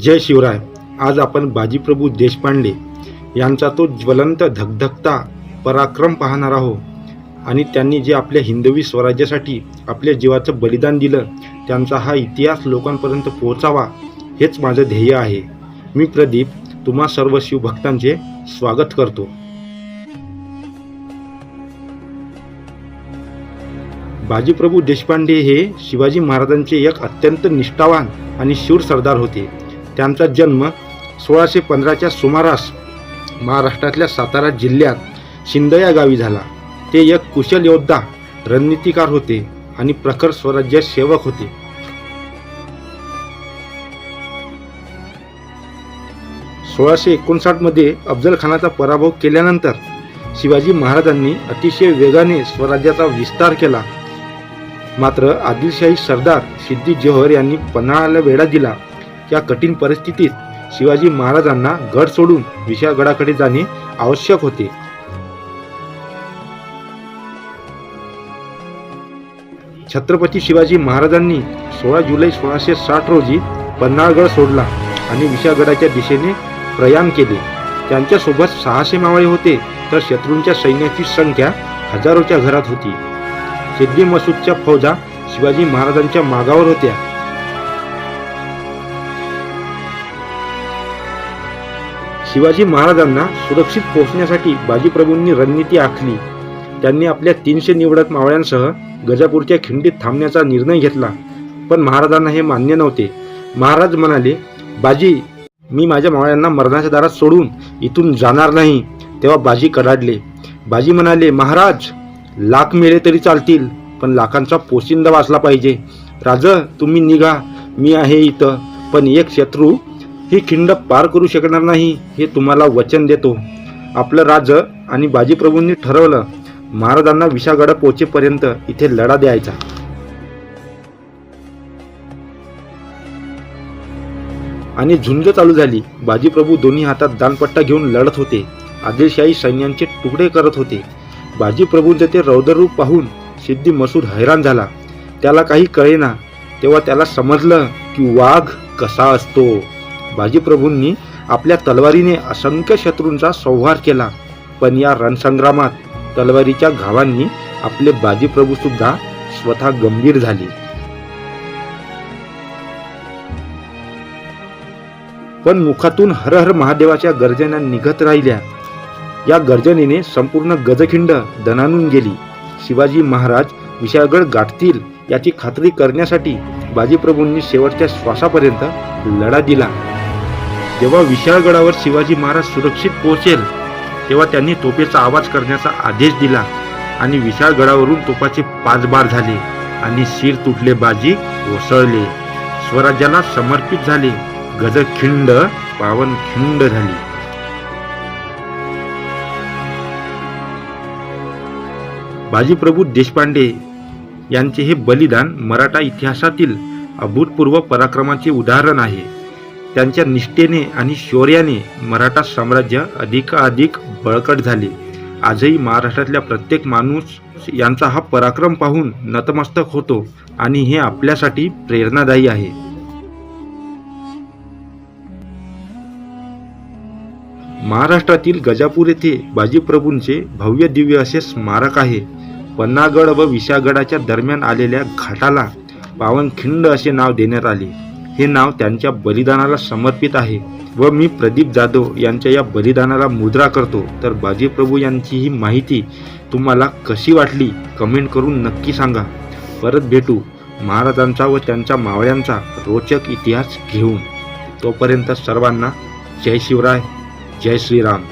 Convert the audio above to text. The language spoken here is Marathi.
जय शिवराय. आज आपण बाजीप्रभू देशपांडे यांचा तो ज्वलंत धगधगता पराक्रम पाहणार आहोत. आणि त्यांनी जे आपल्या हिंदवी स्वराज्यासाठी आपल्या जीवाचं बलिदान दिलं त्यांचा हा इतिहास लोकांपर्यंत पोहोचावा हेच माझं ध्येय आहे. मी प्रदीप तुम्हा सर्व शिवभक्तांचे स्वागत करतो. बाजीप्रभू देशपांडे हे शिवाजी महाराजांचे एक अत्यंत निष्ठावान आणि शूर सरदार होते. त्यांचा जन्म सोळाशे पंधराच्या सुमारास महाराष्ट्रातल्या सातारा जिल्ह्यात शिंदया गावी झाला. ते एक कुशल योद्धा रणनीतिकार होते आणि प्रखर स्वराज्य सेवक होते. सोळाशे एकोणसाठमध्ये अफजलखानाचा पराभव केल्यानंतर शिवाजी महाराजांनी अतिशय वेगाने स्वराज्याचा विस्तार केला. मात्र आदिलशाही सरदार सिद्धी जोहर यांनी पन्हाळाला वेढा दिला. या कठीण परिस्थितीत शिवाजी महाराजांना गड सोडून विशाळगडाकडे जाणे आवश्यक होते. छत्रपती शिवाजी महाराजांनी सोळा जुलै सोळाशे साठ रोजी पन्हाळगड सोडला आणि विशाळगडाच्या दिशेने प्रयाण केले. त्यांच्यासोबत सहाशे मावळे होते तर शत्रूंच्या सैन्याची संख्या हजारोच्या घरात होती. सिद्धी मसूदच्या फौजा शिवाजी महाराजांच्या मागावर होत्या. शिवाजी महाराजांना सुरक्षित पोहोचण्यासाठी बाजीप्रभूंनी रणनीती आखली. त्यांनी आपल्या तीनशे निवडक मावळ्यांसह गजापूरच्या खिंडीत थांबण्याचा निर्णय घेतला. पण महाराजांना हे मान्य नव्हते. महाराज म्हणाले बाजी मी माझ्या मावळ्यांना मरणाच्या दारात सोडून इथून जाणार नाही. तेव्हा बाजी कडाडले. बाजी म्हणाले महाराज लाख मेले तरी चालतील पण लाखांचा पोशिंदा वाचला पाहिजे. राज तुम्ही निघा. मी आहे इथं. पण एक शत्रू ही खिंड पार करू शकणार नाही हे तुम्हाला वचन देतो. आपलं राज आणि बाजीप्रभूंनी ठरवलं महाराजांना विशागड पोचेपर्यंत इथे लढा द्यायचा. आणि झुंज चालू झाली. बाजीप्रभू दोन्ही हातात दानपट्टा घेऊन लढत होते. आदिलशाही सैन्यांचे तुकडे करत होते. बाजीप्रभूंचे ते रौद्ररूप पाहून सिद्धी मसूद हैराण झाला. त्याला काही कळेना तेव्हा त्याला समजलं की वाघ कसा असतो. बाजीप्रभूंनी आपल्या तलवारीने असंख्य शत्रूंचा संहार केला. पण या रणसंग्रामात तलवारीच्या घावांनी आपले बाजीप्रभू सुद्धा स्वतः गंभीर झाले. पण मुखातून हर हर महादेवाच्या गर्जना निघत राहिल्या. या गर्जनेने संपूर्ण गजखिंड दणानून गेली. शिवाजी महाराज विशाळगड गाठतील याची खात्री करण्यासाठी बाजीप्रभूंनी शेवटच्या श्वासापर्यंत लढा दिला. जेव्हा विशाळगडावर शिवाजी महाराज सुरक्षित पोहोचेल तेव्हा त्यांनी तोफेचा आवाज करण्याचा आदेश दिला आणि विशाळगडावरून तोफाचे पाच बार झाले आणि शिर तुटले बाजी ओसळले. स्वराज्याला समर्पित झाले. गजखिंड पावनखिंड झाली. बाजीप्रभू देशपांडे यांचे हे बलिदान मराठा इतिहासातील अभूतपूर्व पराक्रमाचे उदाहरण आहे. त्यांच्या निष्ठेने आणि शौर्याने मराठा साम्राज्य अधिकाधिक बळकट झाले. आजही महाराष्ट्रातल्या प्रत्येक माणूस यांचा हा पराक्रम पाहून नतमस्तक होतो आणि हे आपल्यासाठी प्रेरणादायी आहे. महाराष्ट्रातील गजापूर येथे बाजीप्रभूंचे भव्य दिव्य असे स्मारक आहे. पन्नागड व विशागडाच्या दरम्यान आलेल्या घाटाला पावनखिंड असे नाव देण्यात आले. हे नाव त्यांच्या बलिदानाला समर्पित आहे. व मी प्रदीप जाधव यांच्या या बलिदानाला मुद्रा करतो. तर बाजीप्रभू यांची ही माहिती तुम्हाला कशी वाटली? कमेंट करून नक्की सांगा. परत भेटू महाराजांचा व त्यांच्या मावळ्यांचा रोचक इतिहास घेऊन. तोपर्यंत सर्वांना जय शिवराय जय श्रीराम.